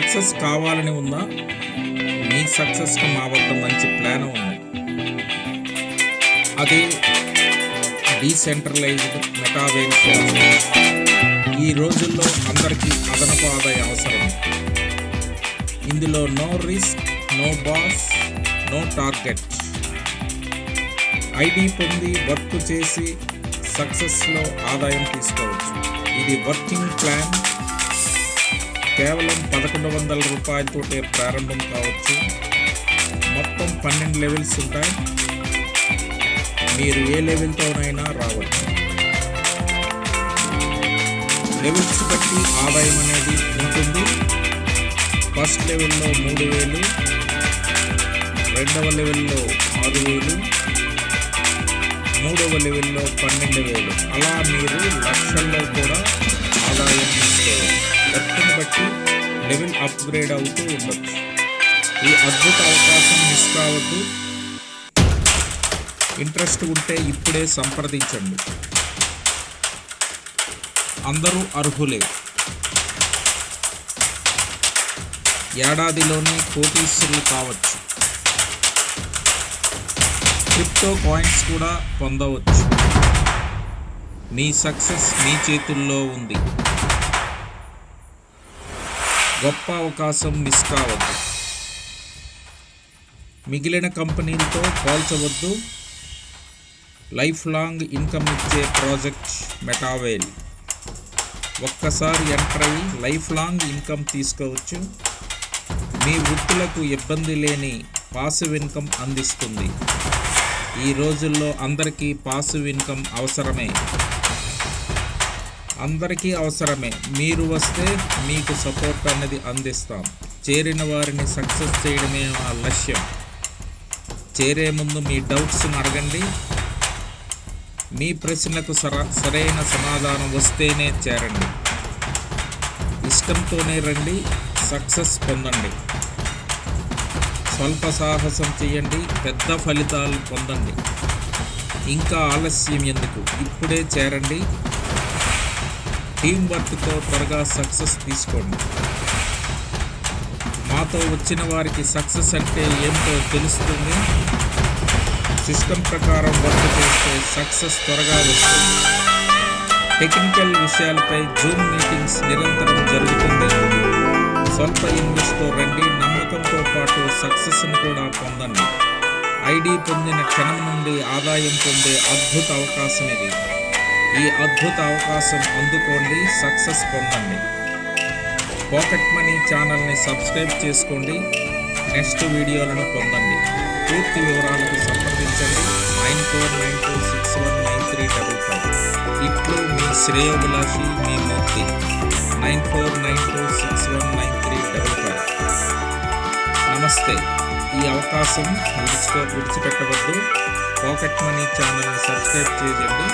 Success కావాలని ఉందా? మీ సక్సెస్కి మా వద్ద మంచి ప్లాన్ ఉంది. అది డీసెంట్రలైజ్డ్ మెటావేల్ ఈ రోజుల్లో అందరికీ అదనపు ఆదాయ అవసరం. ఇందులో no risk no boss no target. ID పొంది వర్క్ చేసి సక్సెస్లో ఆదాయం తీసుకోవచ్చు. ఇది వర్కింగ్ ప్లాన్. కేవలం పదకొండు వందల రూపాయలతోటే ప్రారంభం కావచ్చు. మొత్తం పన్నెండు లెవెల్స్ ఉంటాయి. మీరు ఏ లెవెల్తోనైనా రావచ్చు. లెవెల్స్ బట్టి ఆదాయం అనేది ఉంటుంది. ఫస్ట్ లెవెల్లో మూడు వేలు రెండవ లెవెల్లో ఆరు వేలు మూడవ లెవెల్లో పన్నెండు వేలు. అలా మీరు లక్షల్లో కూడా బట్టి లెవెల్ అప్గ్రేడ్ అవుతూ ఉండొచ్చు. ఈ అద్భుత అవకాశం మిస్ కావద్దు. ఇంట్రెస్ట్ ఉంటే ఇప్పుడే సంప్రదించండి. అందరూ అర్హులే. ఏడాదిలోనే కోటీశ్వరులు కావచ్చు. క్రిప్టో కాయిన్స్ కూడా పొందవచ్చు. మీ సక్సెస్ మీ చేతుల్లో ఉంది. గొప్ప అవకాశం మిస్ కావద్దు. మిగిలిన కంపెనీలతో పోల్చవద్దు. లైఫ్ లాంగ్ ఇన్కమ్ ఇచ్చే ప్రాజెక్ట్ మెటావేల్. ఒక్కసారి ఎంటర్ అయ్యి లైఫ్ లాంగ్ ఇన్కమ్ తీసుకోవచ్చు. మీ వృత్తులకు ఇబ్బంది లేని పాసివ్ ఇన్కమ్ అందిస్తుంది. ఈ రోజుల్లో అందరికీ పాసివ్ ఇన్కమ్ అవసరమే. అందరికీ అవసరమే. మీరు వస్తే మీకు సపోర్ట్ అనేది అందిస్తాం. చేరిన వారిని సక్సెస్ చేయడమే మా లక్ష్యం. చేరే ముందు మీ డౌట్స్ అడగండి. మీ ప్రశ్నలకు సరైన సమాధానం వస్తేనే చేరండి. ఇష్టంతోనే రండి. సక్సెస్ పొందండి. స్వల్ప సాహసం చేయండి. పెద్ద ఫలితాలు పొందండి. ఇంకా ఆలస్యం ఎందుకు? ఇప్పుడే చేరండి. టీం వర్క్తో త్వరగా సక్సెస్ తీసుకోండి. మాతో వచ్చిన వారికి సక్సెస్ అంటే ఏమిటో తెలుస్తుంది. సిస్టమ్ ప్రకారం వర్క్ చేస్తే సక్సెస్ త్వరగా వస్తుంది. టెక్నికల్ విషయాలపై జూమ్ మీటింగ్స్ నిరంతరం జరుగుతుంది. స్వల్ప ఇన్వెస్ట్తో రండి. నమ్మకంతో పాటు సక్సెస్ను కూడా పొందండి. ఐడి పొందిన క్షణం నుండి ఆదాయం పొందే అద్భుత అవకాశం ఇది. ఈ అద్భుత అవకాశం అందుకోండి సక్సెస్ పొందండి. పాకెట్ మనీ ఛానల్ని సబ్స్క్రైబ్ చేసుకోండి నెక్స్ట్ వీడియోలను పొందండి. పూర్తి వివరాలకు సంప్రదించండి nine four nine two six one nine three double five. ఇప్పుడు మీ శ్రేయోభిలాషి మీ Murthy. Nine four nine two six one nine three double five. నమస్తే. ఈ అవకాశం విడిచిపె విడిచిపెట్టవద్దు. పాకెట్ మనీ ఛానల్ని సబ్స్క్రైబ్ చేయండి.